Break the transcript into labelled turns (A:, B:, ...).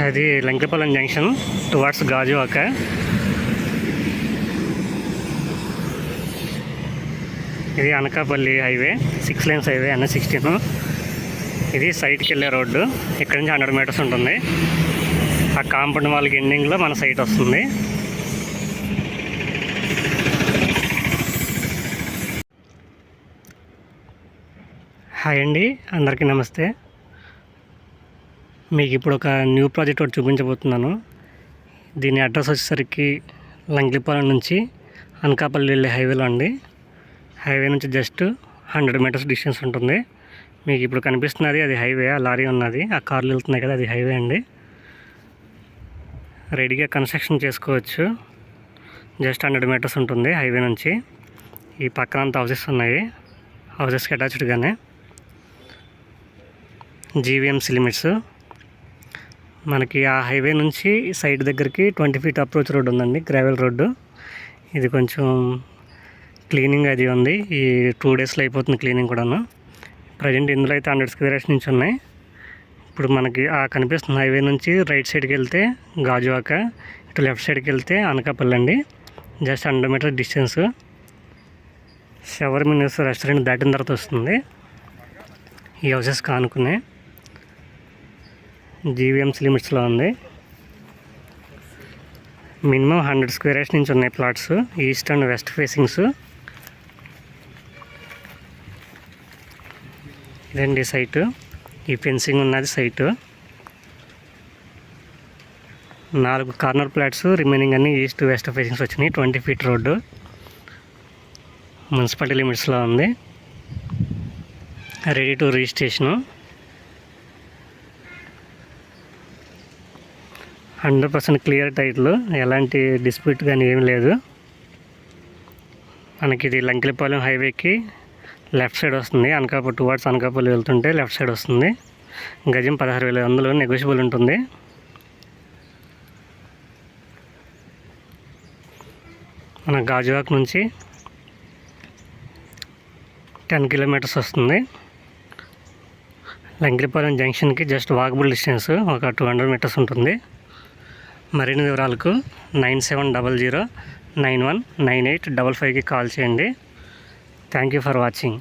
A: అది లంకపాలెం junction towards Gajuwaka. ఇది Anakapalli highway six lines highway అన్న సిక్స్టీన్ ఇది సైట్కి వెళ్ళే రోడ్డు. ఇక్కడ నుంచి హండ్రెడ్ మీటర్స్ ఉంటుంది. ఆ కాంపౌండ్ వాళ్ళకి ఎండింగ్లో మన సైట్ వస్తుంది. హాయ్ అండి అందరికీ నమస్తే. మీకు ఇప్పుడు ఒక న్యూ ప్రాజెక్ట్ ఒకటి చూపించబోతున్నాను. దీని అడ్రస్ వచ్చేసరికి లంగ్లిపాలెం నుంచి అనకాపల్లి వెళ్ళే హైవేలో అండి. హైవే నుంచి జస్ట్ హండ్రెడ్ మీటర్స్ డిస్టెన్స్ ఉంటుంది. మీకు ఇప్పుడు కనిపిస్తున్నది అది హైవే ఆ లారీ ఉన్నది ఆ కార్లు వెళ్తున్నాయి కదా అది హైవే అండి. రెడీగా కన్స్ట్రక్షన్ చేసుకోవచ్చు. జస్ట్ హండ్రెడ్ మీటర్స్ ఉంటుంది హైవే నుంచి. ఈ పక్కన అంతా హౌసెస్ ఉన్నాయి హౌసెస్కి అటాచ్డ్గానే జీవీఎంసీ లిమిట్స్. మనకి ఆ హైవే నుంచి సైడ్ దగ్గరికి ట్వంటీ ఫీట్ అప్రోచ్ రోడ్ ఉందండి గ్రావెల్ రోడ్డు. ఇది కొంచెం క్లీనింగ్ అది ఉంది. ఈ టూ డేస్లో అయిపోతుంది క్లీనింగ్ కూడాను. ప్రజెంట్ ఇందులో అయితే హండ్రెడ్ స్క్వేర్ నుంచి ఉన్నాయి. ఇప్పుడు మనకి ఆ కనిపిస్తున్న హైవే నుంచి రైట్ సైడ్కి వెళ్తే గాజువాక ఇటు లెఫ్ట్ సైడ్కి వెళ్తే అనకాపల్లి అండి. Just hundred metre distance. Shower minutes restaurant దాటిన తర్వాత వస్తుంది. ఈ హౌసెస్ కానుకునే జీవీఎంస్ లిమిట్స్లో ఉంది. మినిమం హండ్రెడ్ స్క్వేర్ యార్డ్స్ నుంచి ఉన్నాయి plots. East and west facings. ఇదండి సైటు. ఈ ఫెన్సింగ్ ఉన్నది సైటు. నాలుగు కార్నర్ ప్లాట్స్ రిమైనింగ్ అన్ని ఈస్ట్ వెస్ట్ ఫేసింగ్స్ వచ్చినాయి. Twenty feet road. మున్సిపాలిటీ లిమిట్స్లో ఉంది. Ready to registration. Hundred percent clear title ఎలాంటి డిస్ప్యూట్ కానీ ఏం లేదు. మనకి ఇది లంకిలిపాలెం హైవేకి లెఫ్ట్ సైడ్ వస్తుంది అనకాపల్లి టువార్డ్స్ అనకాపల్లి వెళ్తుంటే లెఫ్ట్ సైడ్ వస్తుంది. గజం పదహారు వేల వందలు నెగోషియబుల్ ఉంటుంది. మన గాజువాక్ నుంచి టెన్ కిలోమీటర్స్ వస్తుంది. లంకిలిపాలెం జంక్షన్కి జస్ట్ వాకబుల్ డిస్టెన్స్ ఒక టూ హండ్రెడ్ మీటర్స్ ఉంటుంది. మరిన్ని వివరాలకు nine seven double zero nine one nine eight double ఫైవ్కి కాల్ చేయండి. Thank you for watching.